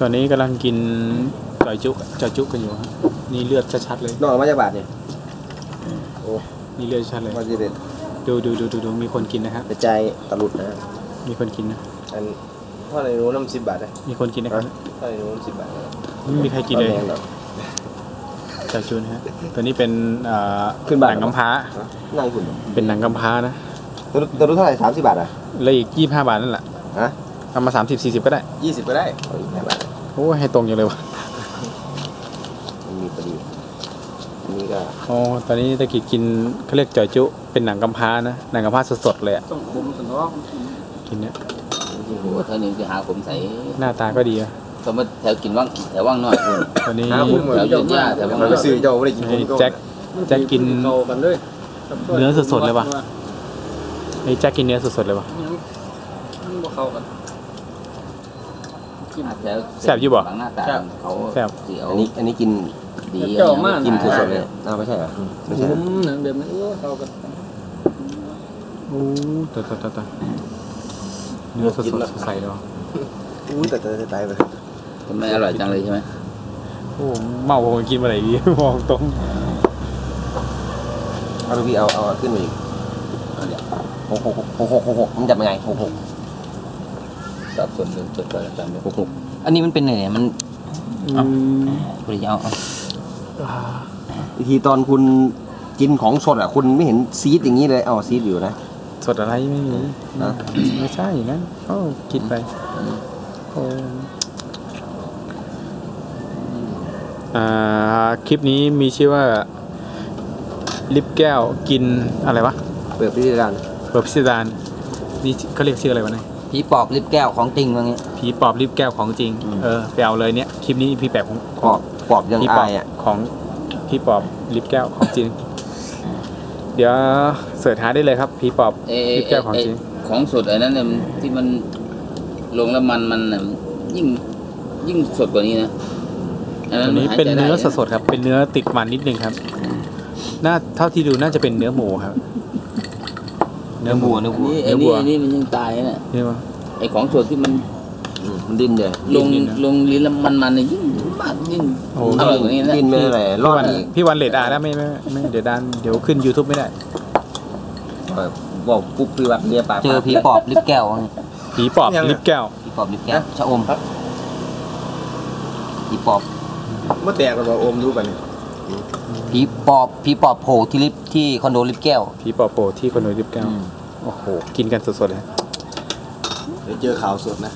ตอนนี้กำลังกินจอยจุจอยจุกันอยู่ครับนี่เลือดชัดๆเลย นอกมาจากบาทเนี่ยนี่เลือดชัดเลยว่าจะเด็ดดูดูดูดูดูมีคนกินนะครับ กระจายตะลุดนะมีคนกินนะอันเท่าไหร่รู้น้ำสิบบาทนะมีคนกินนะครับเท่าไหร่รู้น้ำสิบบาทนะไม่มีใครกินเลยแพงหรอกจอยจุนะฮะตัวนี้เป็นเอ่อขึ้นบ้าน หนังกำพร้านั่งคุณเป็นหนังกำพร้านะตะลุดตะลุดเท่าไหร่สามสิบบาทอะ แล้วอีกยี่ห้าบาทนั่นแหละฮะ ทำมาสามสิบสี่สิบก็ได้ยี่สิบก็ได้เอาอีกห้าบาทโอ้ให้ตรงอย่างเลยวะมันมีพอดีอันนี้ก็โอ้ตอนนี้ตะกี้กินเขาเรียกจอยจุเป็นหนังกำพร้านะหนังกำพร้าสดๆเลยอะต้องคุมสนองกินเนี่ยโอ้โหเท่านี้จะหาผมใส่หน้าตาก็ดีอะสมมติแถวกินว่างแถวว่างน้อยคุณตอนนี้หาผมเหมือนแถวยืนยาแถวว่างมันน้ไปอยซื้อเจ้าไม่ได้กินให้ผมแจ็คแจ็คกินเข้ากันเลยเนื้อสดๆเลยว่ะไอ้แจ็คกินเนื้อสดๆเลยวะมันบ่เข้ากัน กินแถวแซ่บอยู่บ่ บางหน้าตาเขาแซ่บสีเอาอันนี้อันนี้กินดีเจ้ามาก กินสดๆเลยอ้าวไม่ใช่เหรอไม่ใช่ผมหนังเดิมนี่โอ้เข้ากันโอ้ตายตายตายตายเนื้อสดๆใสๆเลยวะอู้แต่แต่ตายไปทำไมอร่อยจังเลยใช่ไหมโอ้เมาผมกินมาไหนดีมองตรงเอาลูกพี่เอาเอาขึ้นมาอีกเอาเดี๋ยวหกหกหกหกหกหกมันจับยังไงหกหก สับส่วนหนึ่งจดก่อนจำไม่หกหกอันนี้มันเป็นไงเนี่ยมันอืมบริยาวเอาอ่าวิธีตอนคุณกินของสดอะ คุณไม่เห็นซีดอย่างนี้เลยเอาซีดอยู่นะสดอะไรไม่มีนะไม่ใช่อย่างนั้นโอ้กินไปโอ้อ่าคลิปนี้มีชื่อว่า ลิปแก้วกินอะไรวะ เปิดพิธีการเปิดพิสดารนี่เขาเรียกชื่ออะไรวะเนี่ย ผีปอบลิบแก้วของจริงว่างี้ ผีปอบลิปแก้วของจริงเออไปเอาเลยเนี่ยคลิปนี้พี่แปบของปอบปอบยังพี่ปออาบยอะของพี่ปอบลิปแก้วของจริง เดี๋ยวเสิร์ชหาได้เลยครับผีปอบเอ้ลิปแก้วของจริง ของสดไอ้นั้นเนี่ยที่มันลงแล้วมันมันน่ะยิ่งยิ่งสดกว่านี้นะอันตัวมันี้หายเป็นใจได้เนื้อสดๆครับ เป็นเนื้อติดมันนิดนึงครับ น่าเท่าที่ดูน่าจะเป็นเนื้อหมูครับ เนื้อหมูอันนี้ไอ้นี่ไอ้นี่มันยังตายนะนี่วะไอ้ของสดที่มันอืมมันดิ้นเลยลงดิ้นๆนะลงลิ้นแล้วมันมันเนี่ยยิ่งมากยิ่งโอ้อร่อยกว่านี้นะดิ้นไม่ได้เลยรพี่อดวันอีกพี่วันเลดอาร์ได้ไม่ไม่ไม่เดี๋ยวดันเดี๋ยวขึ้น YouTube ไม่ได้เออบอกปุ๊บคือแบบเรียปากเจอผีปอบลิบแก้วว่างี้ผีปอบลิปแก้วผีปอบลิบแก้วชะอมผีปอบเมื่อแตกกันว่าโอมรู้ป่ะเนี่ย ผีปอบผีปอบโผล่ที่ลิฟต์ที่คอนโดลิฟต์แก้ว ผีปอบโปที่คอนโดลิปแก้วโอ้โห กินกันสดๆเลย เดี๋ยวเจอข่าวสดนะ